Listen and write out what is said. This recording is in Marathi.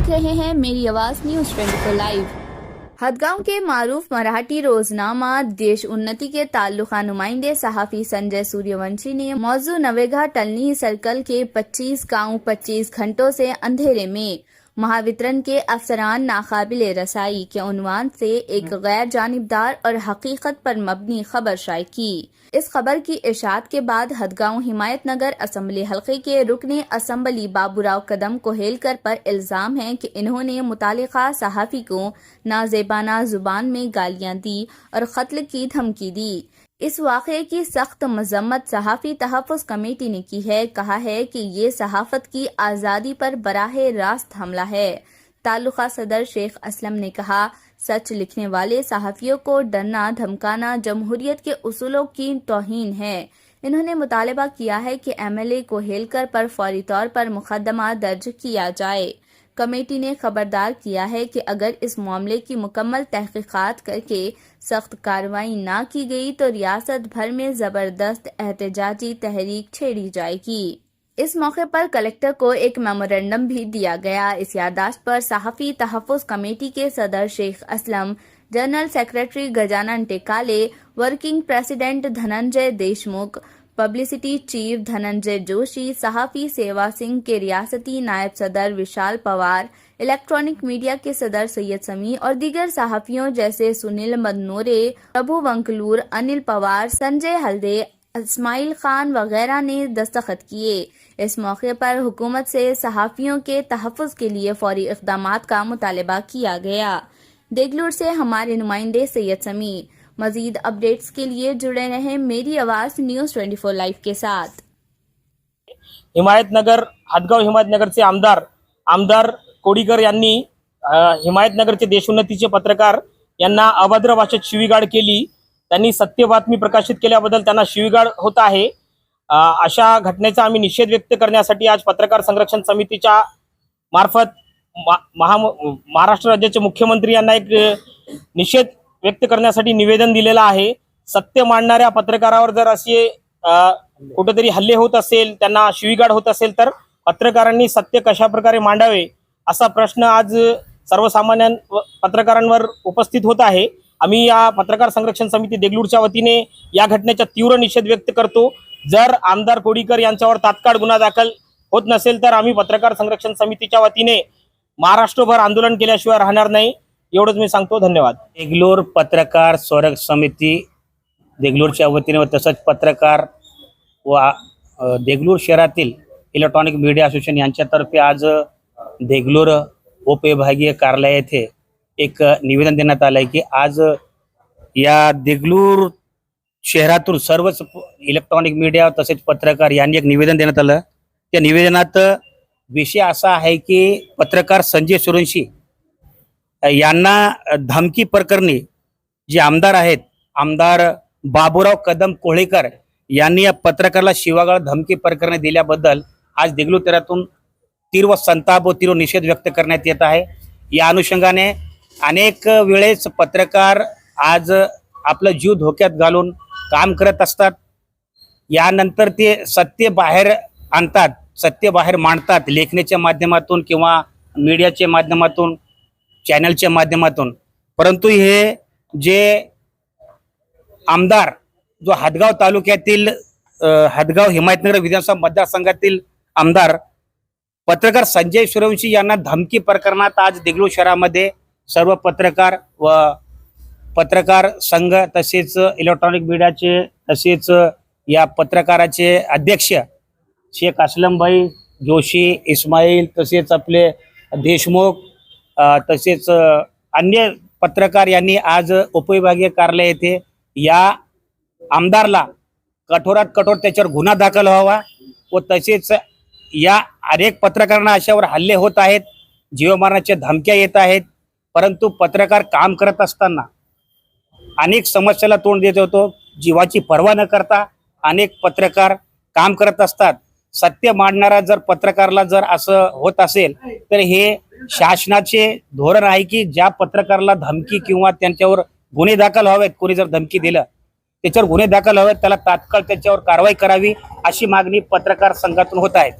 देख रहे हैं मेरी आवाज न्यूज ट्वेंटी लाइव हदगांव के मारूफ मराठी रोजनामा देश उन्नति के ताल्लुका नुमाइंदे सहाफी संजय सूर्यवंशी ने मौजू नवेगा مہاوترن کے افسران ناقابل رسائی کے عنوان سے ایک ہاں۔ غیر جانبدار اور حقیقت پر مبنی خبر شائع کی۔ اس خبر کی اشاعت کے بعد ہدگاؤں حمایت نگر اسمبلی حلقے کے رکن اسمبلی بابو راؤ قدم کو ہیل کر پر الزام ہے کہ انہوں نے متعلقہ صحافی کو نازیبانہ زبان میں گالیاں دی اور قتل کی دھمکی دی۔ اس واقعے کی سخت مذمت صحافی تحفظ کمیٹی نے کی ہے، کہا ہے کہ یہ صحافت کی آزادی پر براہ راست حملہ ہے۔ تعلقہ صدر شیخ اسلم نے کہا، سچ لکھنے والے صحافیوں کو ڈرنا، دھمکانا جمہوریت کے اصولوں کی توہین ہے۔ انہوں نے مطالبہ کیا ہے کہ ایم ایل اے کو ہیل کر پر فوری طور پر مقدمہ درج کیا جائے۔ کمیٹی نے خبردار کیا ہے کہ اگر اس معاملے کی مکمل تحقیقات کر کے سخت کاروائی نہ کی گئی تو ریاست بھر میں زبردست احتجاجی تحریک چھیڑی جائے گی۔ اس موقع پر کلیکٹر کو ایک میمورینڈم بھی دیا گیا۔ اس یاداشت پر صحافی تحفظ کمیٹی کے صدر شیخ اسلم، جنرل سیکرٹری گجانن ٹیکالے ورکنگ پریسیڈنٹ دھننجے دیشمکھ پبلسٹی چیف دھننجے جوشی صحافی سیوا سنگھ کے ریاستی نائب صدر وشال پوار الیکٹرانک میڈیا کے صدر سید سمی اور دیگر صحافیوں جیسے سنیل مدنورے پربھو ونکلور، انل پوار، سنجے ہلدے، اسماعیل خان وغیرہ نے دستخط کیے۔ اس موقع پر حکومت سے صحافیوں کے تحفظ کے لیے فوری اقدامات کا مطالبہ کیا گیا۔ دیگلور سے ہمارے نمائندے سید سمی۔ मजीद अपडेट्स के लिए जुड़े रहें मेरी आवाज़ न्यूज़ 24 लाइव के साथ। हिमायतनगर हातगाव हिमायतनगरचे आमदार आमदार कोडीकर यांनी हिमायतनगरचे देशोन्नतीचे पत्रकार यांना अभद्र भाषेत शिवीगाड केली. त्यांनी सत्य बातमी प्रकाशित केल्याबद्दल त्यांना शिवीगाड होत आहे. अशा घटनेचा आम्ही निषेध व्यक्त करण्यासाठी आज पत्रकार संरक्षण समितीच्या मार्फत मा- महा महाराष्ट्र राज्याचे मुख्यमंत्री यांना एक निषेध व्यक्त करण्यासाठी निवेदन दिलेलं आहे. सत्य मांडणाऱ्या पत्रकारावर जर असे कुठेतरी हल्ले होत असेल त्यांना शिवीगाड होत असेल तर पत्रकारांनी सत्य कशा प्रकारे मांडावे असा प्रश्न आज सर्वसामान्य पत्रकारांवर उपस्थित होत आहे. आम्ही या पत्रकार संरक्षण समिती देगलूरच्या वतीने या घटनेचा तीव्र निषेध व्यक्त करतो. जर आमदार कोडीकर यांच्यावर तात्काळ गुन्हा दाखल होत नसेल तर आम्ही पत्रकार संरक्षण समितीच्या वतीने महाराष्ट्रभर आंदोलन केल्याशिवाय राहणार नाही. एवढंच मी सांगतो धन्यवाद. देगलूर पत्रकार संरक्षण समिती देगलूरच्या वतीने व तसंच पत्रकार व देगलूर शहरातील इलेक्ट्रॉनिक मीडिया असोसिएशन यांच्यातर्फे आज देगलूर उपविभागीय कार्यालय येथे एक निवेदन देण्यात आलं आहे की आज या देगलूर शहरातून सर्वच इलेक्ट्रॉनिक मीडिया तसेच पत्रकार यांनी एक निवेदन देण्यात आलं. त्या निवेदनात विषय असा आहे की पत्रकार संजय सुरंशी यांना धमकी प्रकरणी जे आमदार आहेत आमदार बाबूराव कदम कोळेकर यांनी या पत्रकाराला शिवागाळ धमकी प्रकरणे दिल्याबद्दल आज देगलू तीव्र संताप व तीव्र निषेध व्यक्त करण्यात येत आहे. या अनुषंगाने अनेक वेळेस पत्रकार आज आपला जीव धोक्यात घालून काम करत असतात. यानंतर ते सत्य बाहेर आणतात सत्य बाहेर मांडतात लेखण्याच्या माध्यमातून किंवा मीडियाच्या माध्यमातून. चॅनलच्या माध्यमातून. परंतु हे जे आमदार जो हदगाव तालुक्यातील हदगाव हिमायतनगर विधानसभा मतदारसंघातील आमदार पत्रकार संजय सूर्यवंशी यांना धमकी प्रकरणात आज देगलूर शहरामध्ये सर्व पत्रकार व पत्रकार संघ तसेच इलेक्ट्रॉनिक मीडियाचे तसेच या पत्रकाराचे अध्यक्ष शेख असलमभाई जोशी इस्माईल तसेच आपले देशमुख तसेच अन्य पत्रकार यांनी आज उपविभागीय कार्यालय येथे या आमदारला कठोरात कठोर त्याच्यावर गुन्हा दाखल व्हावा व तसेच या अनेक पत्रकारांना अशावर हल्ले होत आहेत जीवमारणाच्या धमक्या येत आहेत परंतु पत्रकार काम करत असताना अनेक समस्याला तोंड देत होतो जीवाची पर्वा न करता अनेक पत्रकार काम करत असतात. सत्य मांडणारा जर पत्रकारला जर असं होत असेल तर हे शासनाचे धोरण आहे की ज्या पत्रकाराला धमकी किंवा त्यांच्यावर गुन्हे दाखल व्हावेत कोणी जर धमकी दिलं त्याच्यावर गुन्हे दाखल व्हावेत त्याला तात्काळ त्याच्यावर कारवाई करावी अशी मागणी पत्रकार संघातून होत आहे.